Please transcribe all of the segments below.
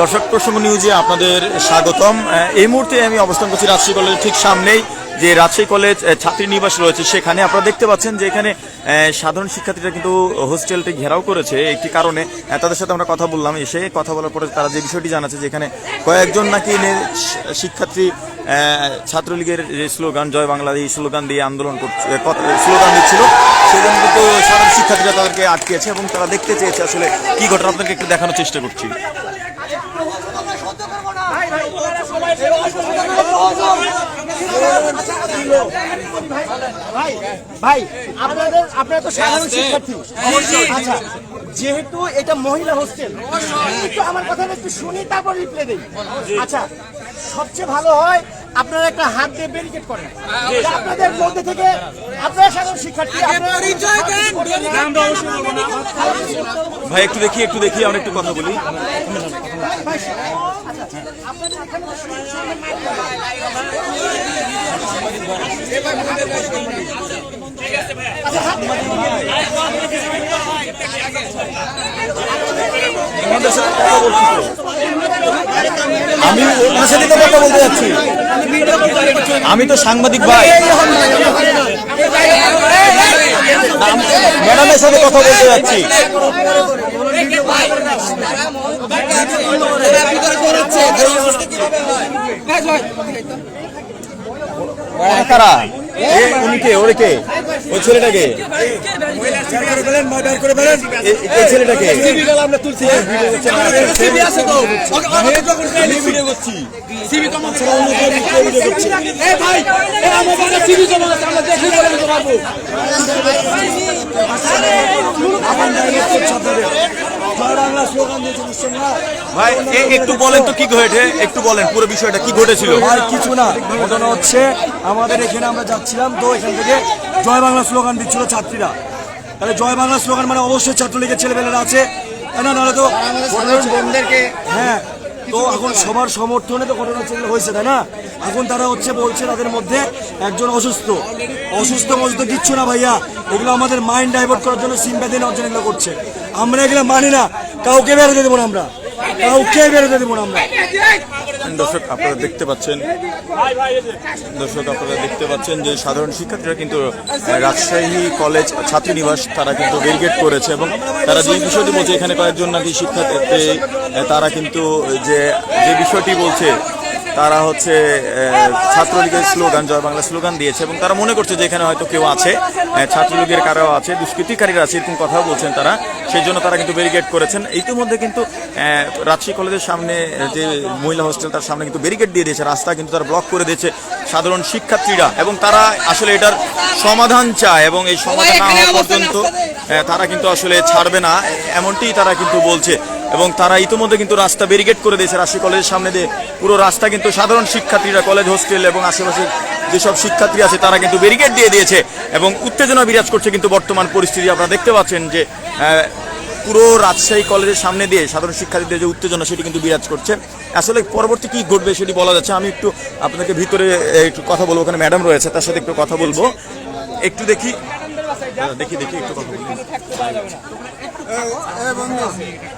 দর্শক প্রসঙ্গ নিউজে আপনাদের স্বাগতম। এই মুহূর্তে আমি অবস্থান করছি রাজশাহী কলেজের ঠিক সামনেই যে রাজশাহী কলেজ ছাত্রী নিবাস রয়েছে সেখানে। আপনারা দেখতে পাচ্ছেন যে এখানে সাধারণ শিক্ষার্থীরা কিন্তু হোস্টেলটি ঘেরাও করেছে একটি কারণে। তাদের সাথে আমরা কথা বললাম, এসে কথা বলার পরে তারা যে বিষয়টি জানাচ্ছে যে এখানে কয়েকজন নাকি শিক্ষার্থী ছাত্রলীগের যে স্লোগান, জয় বাংলা এই স্লোগান দিয়ে আন্দোলন করছে স্লোগান দিচ্ছিল সেজন্য কিন্তু সাধারণ শিক্ষার্থীরা তাদেরকে আটকেছে এবং তারা দেখতে চেয়েছে আসলে কি ঘটনা। আপনাকে একটু দেখানোর চেষ্টা করছি। ভাই আপনাদের আপনারা তো সাধারণ শিক্ষার্থী। আচ্ছা যেহেতু এটা মহিলা হোস্টেল একটু আমার কথা একটু শুনি তারপর রিপ্লাই দিই। আচ্ছা সবচেয়ে ভালো হয় আপনারা একটা হাত দিয়ে ব্যারিকেড করেন। আপনাদের মধ্যে থেকে আপনারা সাধারণ শিক্ষার্থী ভাই একটু দেখি একটু দেখি আমরা একটু কথা বলি। ভাই, আপনাদের আমি ওনার তো কথা বলতে যাচ্ছি। আমি তো সাংবাদিক ভাই। ম্যাডামের সাথে কথা বলতে যাচ্ছি। কারা উনি কে ওরে কে ওই ছেলেটাকে এই ছেলেটাকে ভাই একটু বলেন তো কি ঘটে একটু বলেন পুরো বিষয়টা কি ঘটেছিল? আর কিছু না ঘটনা হচ্ছে আমাদের এখানে আমরা যাচ্ছিলাম তো এখান থেকে জয় বাংলা স্লোগান দিচ্ছিল ছাত্রীরা। তাহলে জয় বাংলা স্লোগান মানে অবশ্যই ছাত্রলীগের ছেলেবেলেরা আছে। না নাহলে তো হ্যাঁ তো এখন সবার সমর্থনে তো ঘটনা হচ্ছে হয়েছে তাই না? এখন তারা হচ্ছে বলছে তাদের মধ্যে একজন অসুস্থ। অসুস্থ মসুস্থ কিচ্ছু না ভাইয়া। এগুলো আমাদের মাইন্ড ডাইভার্ট করার জন্য সিম্প্যাথি এগুলো করছে। আমরা এগুলো মানি না। কাউকে বেরোতে দেবো না আমরা। কাউকে বেরোতে দেবো না আমরা। দর্শক, আপনারা দেখতে পাচ্ছেন দর্শক, আপনারা দেখতে পাচ্ছেন যে সাধারণ শিক্ষার্থীরা কিন্তু রাজশাহী কলেজ ছাত্রীনিবাস তারা কিন্তু ব্যারিকেড করেছে এবং তারা যে বিষয়টি বলছে, এখানে কয়েকজন নাকি শিক্ষার্থী তারা কিন্তু যে যে বিষয়টি বলছে তারা হচ্ছে ছাত্রলীগের স্লোগান, জয় বাংলা স্লোগান দিয়েছে এবং তারা মনে করছে যে এখানে হয়তো কেউ আছে। ছাত্রলীগের কারাও আছে, দুষ্কৃতিকারীরা আছে, এরকম কথাও বলছেন তারা। সেই জন্য তারা কিন্তু ব্যারিকেড করেছেন। ইতিমধ্যে কিন্তু রাজশাহী কলেজের সামনে যে মহিলা হোস্টেল তার সামনে কিন্তু ব্যারিকেড দিয়ে দিয়েছে, রাস্তা কিন্তু তারা ব্লক করে দিয়েছে সাধারণ শিক্ষার্থীরা। এবং তারা আসলে এটার সমাধান চায় এবং এই সমাধান না হওয়া পর্যন্ত তারা কিন্তু আসলে ছাড়বে না। এমনটি তারা কিন্তু বলছে। এবং তারা ইতিমধ্যে কিন্তু রাস্তা ব্যারিকেড করে দিয়েছে। রাজশাহী কলেজের সামনে দিয়ে পুরো রাস্তা কিন্তু সাধারণ শিক্ষার্থীরা, কলেজ, হোস্টেল এবং আশেপাশে যেসব শিক্ষার্থী আছে, তারা কিন্তু ব্যারিকেড দিয়ে দিয়েছে এবং উত্তেজনা বিরাজ করছে কিন্তু বর্তমান পরিস্থিতি। আপনারা দেখতে পাচ্ছেন যে পুরো রাজশাহী কলেজের সামনে দিয়ে সাধারণ শিক্ষার্থীদের যে উত্তেজনা, সেটি কিন্তু বিরাজ করছে। আসলে পরবর্তী কি ঘটবে সেটি বলা যাচ্ছে আমি একটু আপনাকে ভিতরে একটু কথা বলব। ওখানে ম্যাডাম রয়েছে, তার সাথে একটু কথা বলব। একটু দেখি। দেখি দেখি, একটু কথা বলি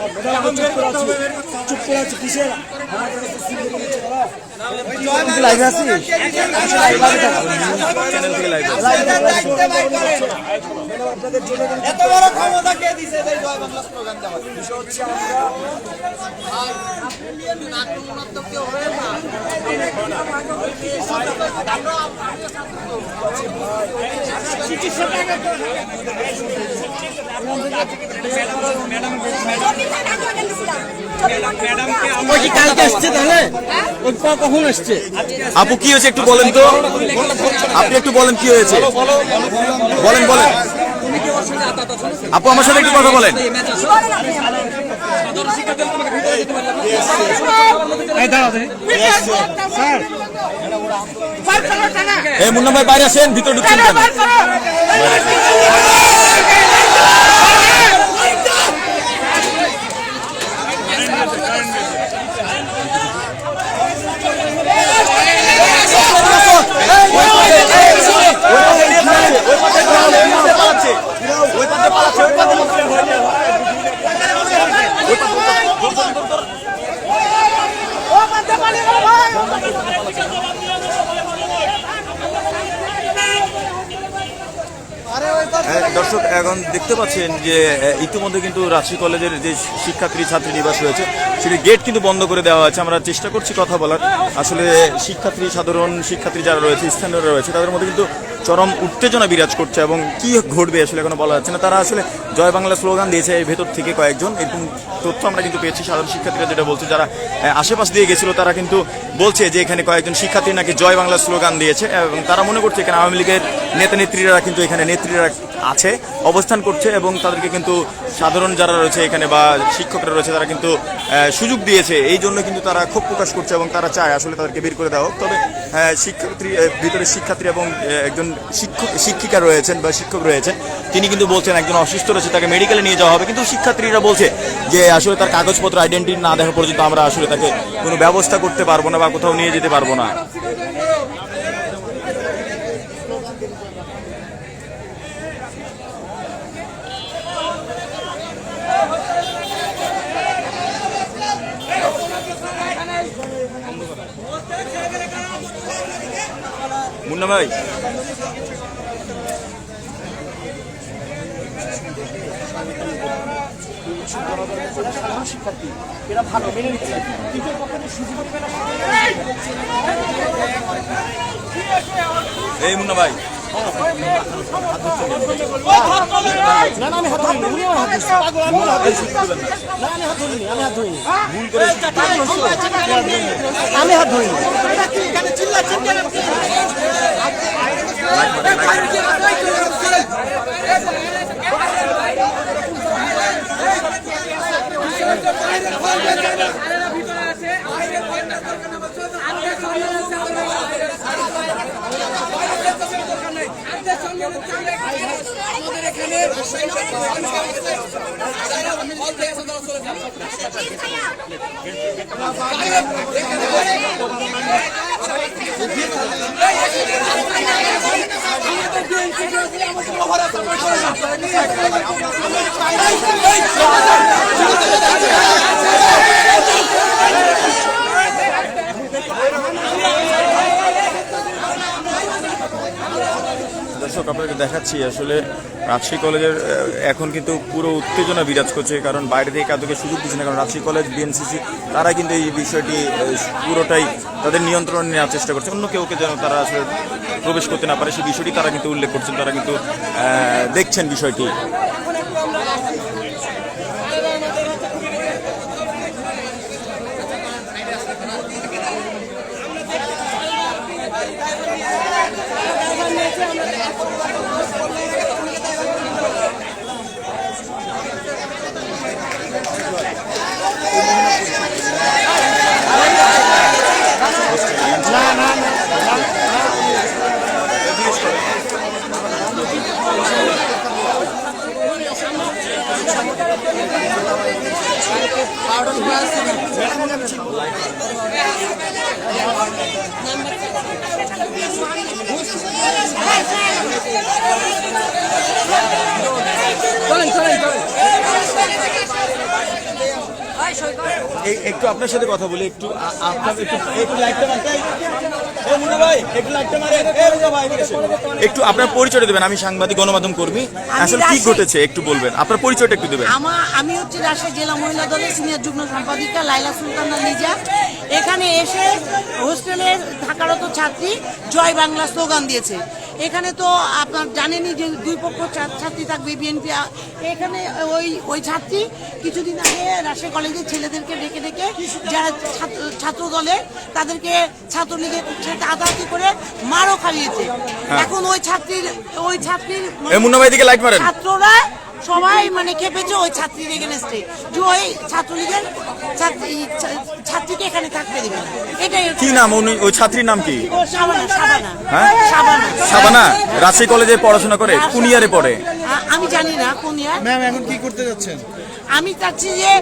চুপ করে আছি চুপ করে। আছি কিসের লাইভে থেকে লাইভ এত বড় ক্ষমতা কে দিছে? এই জয় বাংলা স্লোগান দেওয়ার ওই কি কালকে আসছে তাহলে? ওই ক- কখন আসছে? আপু কি হয়েছে একটু বলেন তো? আপনি একটু বলেন কি হয়েছে? বলেন বলেন। আপু আমার সাথে একটু কথা বলেন। এই মুন্না ভাই বাইরে আসেন ভিতরে ঢুকছেন কেন হ্যাঁ, দর্শক এখন দেখতে পাচ্ছেন যে ইতিমধ্যে কিন্তু রাজশাহী কলেজের যে শিক্ষার্থী ছাত্রী নিবাস রয়েছে, সেটি গেট কিন্তু বন্ধ করে দেওয়া হয়েছে। আমরা চেষ্টা করছি কথা বলার। আসলে শিক্ষার্থী, সাধারণ শিক্ষার্থী যারা রয়েছে, স্থানীয়রা রয়েছে, তাদের মধ্যে কিন্তু চরম উত্তেজনা বিরাজ করছে এবং কি ঘটবে আসলে এখনও বলা যাচ্ছে না। তারা আসলে জয় বাংলা স্লোগান দিয়েছে এর ভেতর থেকে কয়েকজন। এরকম তথ্য আমরা কিন্তু পেয়েছি সাধারণ শিক্ষার্থীরা যেটা বলছে, যারা আশেপাশ দিয়ে গেছিল, তারা কিন্তু বলছে যে এখানে কয়েকজন শিক্ষার্থী নাকি জয় বাংলা স্লোগান দিয়েছে, এবং তারা মনে করছে এখানে আওয়ামী লীগের নেতা নেত্রীরা কিন্তু এখানে নেত্রীরা আছে, অবস্থান করছে, এবং তাদেরকে কিন্তু সাধারণ যারা রয়েছে এখানে বা শিক্ষকরা রয়েছে, তারা কিন্তু সুযোগ দিয়েছে। এই জন্য কিন্তু তারা ক্ষোভ প্রকাশ করছে এবং তারা চায় আসলে তাদেরকে বের করে দেওয়া হোক। তবে শিক্ষার্থী ভিতরে শিক্ষার্থী এবং একজন শিক্ষক, শিক্ষিকা রয়েছেন বা শিক্ষক রয়েছেন তিনি কিন্তু বলছেন একজন অসুস্থ রয়েছে, তাকে মেডিকেলে নিয়ে যাওয়া হবে। কিন্তু শিক্ষার্থীরা বলছে যে আসলে তার কাগজপত্র আইডেন্টি না দেখা পর্যন্ত আমরা আসলে তাকে কোনো ব্যবস্থা করতে পারব না বা কোথাও নিয়ে যেতে পারব না। মুন্না ভাই সাধারণ শিক্ষার্থী এরা ভালো মেনে নিচ্ছে পক্ষে সুযোগ এই মুন্না ভাই। আমি হাত ধরছে আমি হাত ধরছি আমাদের এখানে চলে যাবে দর্শক আপনাকে দেখাচ্ছি, আসলে রাজশাহী কলেজের এখন কিন্তু পুরো উত্তেজনা বিরাজ করছে, কারণ বাইরে থেকে কাউকে সুযোগ দিচ্ছে না, কারণ রাজশাহী কলেজ, বিএনসিসি তারা কিন্তু এই বিষয়টি পুরোটাই তাদের নিয়ন্ত্রণে নেওয়ার চেষ্টা করছে। অন্য কেউকে যেন তারা আসলে প্রবেশ করতে না পারে সেই বিষয়টি তারা কিন্তু উল্লেখ করছেন তারা কিন্তু দেখছেন বিষয়টি এই- একটু আপনার সাথে কথা বলি একটু আপনার একটু একটু লাইটটা মারতে। এই মুন্না ভাই একটু লাইটটা মারে। ভাই একটু আপনার পরিচয় দেবেন আমি সাংবাদিক গণমাধ্যম কর্মী। আসলে কি ঘটেছে একটু বলবেন। আপনার পরিচয়টা একটু দেবেন। আমার আমি হচ্ছে রাজশাহী জেলা মহিলা দলের সিনিয়র যুগ্ম সম্পাদিকা লাইলা সুলতানা লিজা। এখানে এসে হোস্টেলের থাকারত ছাত্রী জয় বাংলা স্লোগান দিয়েছে। এখানে তো আপনার জানেনই যে দুই পক্ষ ছাত্রী থাকবে বিএনপি এখানে ওই ওই ছাত্রী কিছুদিন আগে রাজশাহী কলেজের ছেলেদেরকে ডেকে ডেকে যারা ছাত্র- দলে তাদেরকে ছাত্রলীগের সাথে আতাহাতি করে মারও খাইয়েছে। এখন ওই ছাত্রীর ওই ছাত্রীর ছাত্ররা সবাই মানে খেপেছে ওই ছাত্রীর এগেনস্টে যে ওই ছাত্রলীগের ছাত্রীকে এখানে থাকতে দেবে না। এটাই কি নাম? উনি ওই ছাত্রীর নাম কি? সাবানা সাবানা হ্যাঁ? সাবানা সাবানা রাজশাহী কলেজে পড়াশোনা করে কোন ইয়ারে পড়ে? আমি জানি না কোন ইয়ার ম্যাম এখন কি করতে যাচ্ছেন? আমি চাচ্ছি যে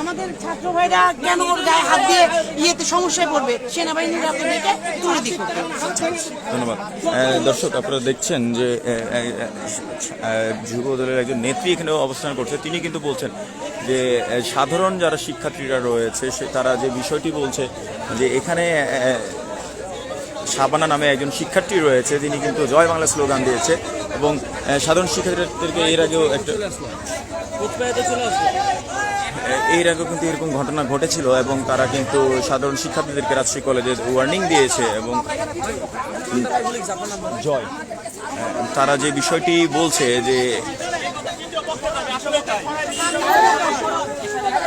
আমাদের ছাত্র ভাইরা কেন ওর গায়ে হাত দিয়ে ইয়েতে সমস্যায় পড়বে? সেনাবাহিনীর আপনাদেরকে তুলে দিক ধন্যবাদ। দর্শক, আপনারা দেখছেন যে যুব দলের একজন নেত্রী এখানে অবস্থান করছে। তিনি কিন্তু বলছেন যে সাধারণ যারা শিক্ষার্থীরা রয়েছে, সে, তারা যে বিষয়টি বলছে যে, এখানে শাবানা নামে একজন শিক্ষার্থী রয়েছে যিনি কিন্তু জয় বাংলা স্লোগান দিয়েছে এবং সাধারণ শিক্ষার্থীদেরকে এর আগেও একটা এর আগেও কিন্তু এরকম ঘটনা ঘটেছিল এবং তারা কিন্তু সাধারণ শিক্ষার্থীদেরকে রাজশাহী কলেজে ওয়ার্নিং দিয়েছে এবং জয়। তারা যে বিষয়টি বলছে যে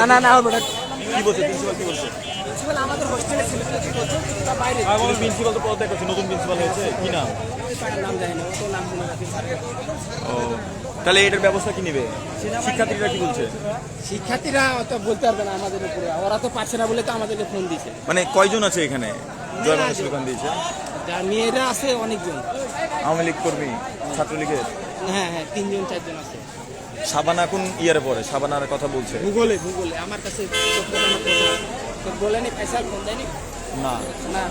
না না না কি বলছে প্রিন্সিপাল কি বলছে আমাদের প্রিন্সিপাল তো পদত্যাগ করছে নতুন প্রিন্সিপাল হয়েছে কি নাম ও তাহলে এটার ব্যবস্থা কি নেবে? শিক্ষার্থীরা কি বলছে? শিক্ষার্থীরা তো বলতে পারবে না আমাদের উপরে। ওরা তো পারছে না বলে তো আমাদেরকে ফোন দিছে মানে কয়জন আছে এখানে? জয় বাংলা স্লোগান দিয়েছে। মেয়েরা আছে অনেকজন। আওয়ামী লীগ কর্মী ছাত্রলীগের? হ্যাঁ হ্যাঁ তিনজন চারজন আছে। সাবানা কোন ইয়ারে পড়ে? সাবানার কথা বলছে। ভূগোলে ভূগোলে। আমার কাছে বলেনি পয়সা ফোন দেয়নি? না। না।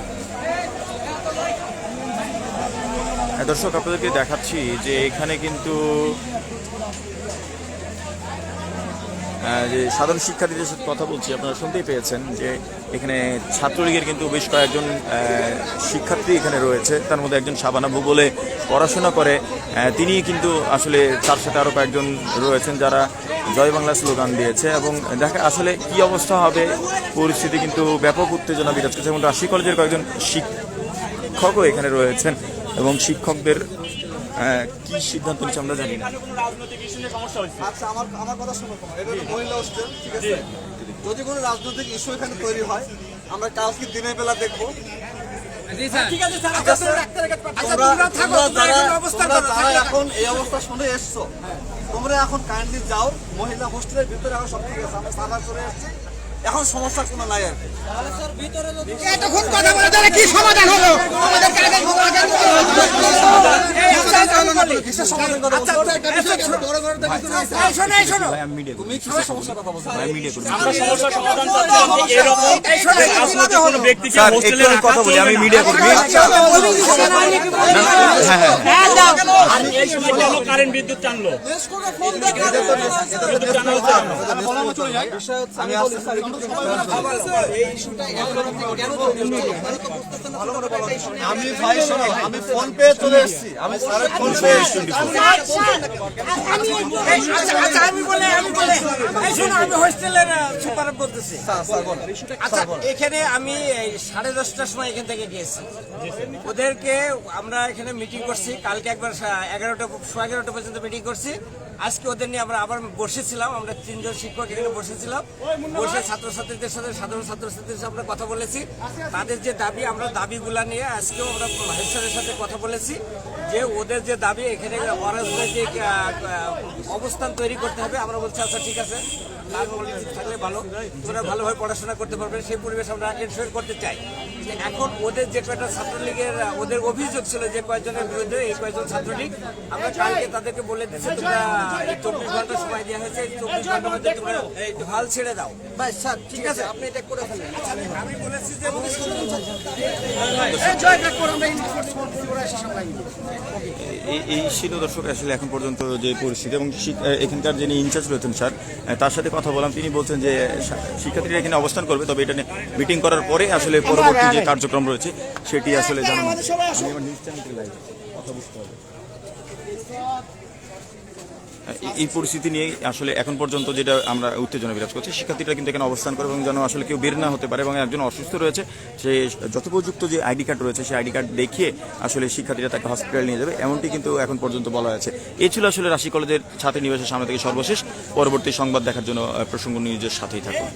দর্শক, আপনাদেরকে দেখাচ্ছি যে এখানে কিন্তু যে সাধারণ শিক্ষার্থীদের সাথে কথা বলছি, আপনারা শুনতেই পেয়েছেন যে এখানে ছাত্রলীগের কিন্তু বেশ কয়েকজন শিক্ষার্থী এখানে রয়েছে। তার মধ্যে একজন সাবানা ভূগোলে পড়াশোনা করে তিনি কিন্তু আসলে তার সাথে আরও কয়েকজন রয়েছেন যারা জয় বাংলা স্লোগান দিয়েছে এবং দেখা, আসলে কি অবস্থা হবে, পরিস্থিতি কিন্তু ব্যাপক উত্তেজনা বিরাজ করছে এবং রাশি কলেজের কয়েকজন শিক্ষকও এখানে রয়েছেন। এবং শিক্ষকদের আহ, কি সিদ্ধান্ত নিচ্ছে আমরা জানি না। আচ্ছা আমার আমার কথা শোনো তোমার। এটা মহিলা হোস্টেল ঠিক আছে? যদি কোনো রাজনৈতিক ইস্যু এখানে তৈরি হয় আমরা কালকে দিনের বেলা দেখব। ঠিক আছে তোমরা তোমরা যারা এখন এই অবস্থা শুনে এসছো তোমরা এখন কাইন্ডলি যাও মহিলা হোস্টেলের ভিতরে এখন সব ঠিক আছে আমরা সাফা করে এসছি। এখন সমস্যা কোনো নাই আর এতক্ষণ কথা বলে তাহলে কি সমাধান হলো আমাদের আমি মিডিয়া কর্মী হ্যাঁ আমি ভাই শোনো আমি ফোন পেয়ে চলে এসেছি। আমি স্যারের ফোন পেয়ে এসেছি। স্যার, স্যার, আমি আচ্ছা আমি বলে আমি বলে এই শোনো আমি হোস্টেলের সুপার বলতেছি। আচ্ছা এখানে আমি সাড়ে দশটার সময় এখান থেকে গিয়েছি। ওদেরকে আমরা এখানে মিটিং করছি। কালকে একবার এগারোটা সোয়া এগারোটা পর্যন্ত মিটিং করছি। আজকে ওদের নিয়ে আমরা আবার বসেছিলাম, আমরা তিনজন শিক্ষক এখানে বসেছিলাম। বসে ছাত্রছাত্রীদের সাথে, সাধারণ ছাত্রছাত্রীদের সাথে আমরা কথা বলেছি। তাদের যে দাবি, আমরা দাবিগুলা নিয়ে আজকেও আমরা হেড স্যারের সাথে কথা বলেছি যে ওদের যে দাবি, এখানে অরাজনৈতিক অবস্থান তৈরি করতে হবে। আমরা বলছি আচ্ছা ঠিক আছে। থাকলে ভালো। তোরা ভালোভাবে পড়াশোনা করতে পারবে সেই পরিবেশ আমরা এনশোর করতে চাই। এখন ওদের যে কয়টা ছাত্রলীগের ওদের অভিযোগ ছিল যে কয়েকজনের বিরুদ্ধে এই কয়েকজন ছাত্রলীগ আমরা কালকে তাদেরকে বলে দিচ্ছি তোমরা চব্বিশ ঘণ্টা সময় দেওয়া হয়েছে চব্বিশ ঘণ্টার মধ্যে তোমরা হাল ছেড়ে দাও। ভাই স্যার ঠিক আছে আপনি এটা করে ফেলেন। আমি বলেছি যে এই- এই ছিল দর্শক আসলে এখন পর্যন্ত যে পরিস্থিতি এবং এখানকার যিনি ইনচার্জ রয়েছেন স্যার তার সাথে কথা কথা বললাম তিনি বলছেন যে শিক্ষার্থীরা এখানে অবস্থান করবে তবে এটা নিয়ে মিটিং করার পরে আসলে পরবর্তী যে কার্যক্রম রয়েছে সেটি আসলে জানানো সবাই আসুন। এই- এই পরিস্থিতি নিয়ে আসলে এখন পর্যন্ত যেটা আমরা উত্তেজনা বিরাজ করছি, শিক্ষার্থীরা কিন্তু এখানে অবস্থান করে এবং যেন আসলে কেউ বের না হতে পারে এবং একজন অসুস্থ রয়েছে, সে যথোপযুক্ত যে আইডি কার্ড রয়েছে, সেই আইডি কার্ড দেখিয়ে আসলে শিক্ষার্থীরা তাকে হসপিটাল নিয়ে যাবে, এমনটি কিন্তু এখন পর্যন্ত বলা হয়েছে। এই ছিল আসলে রাশি কলেজের ছাত্রী নিবাসের সামনে থেকে সর্বশেষ। পরবর্তী সংবাদ দেখার জন্য প্রসঙ্গ নিউজের সাথেই থাকুন।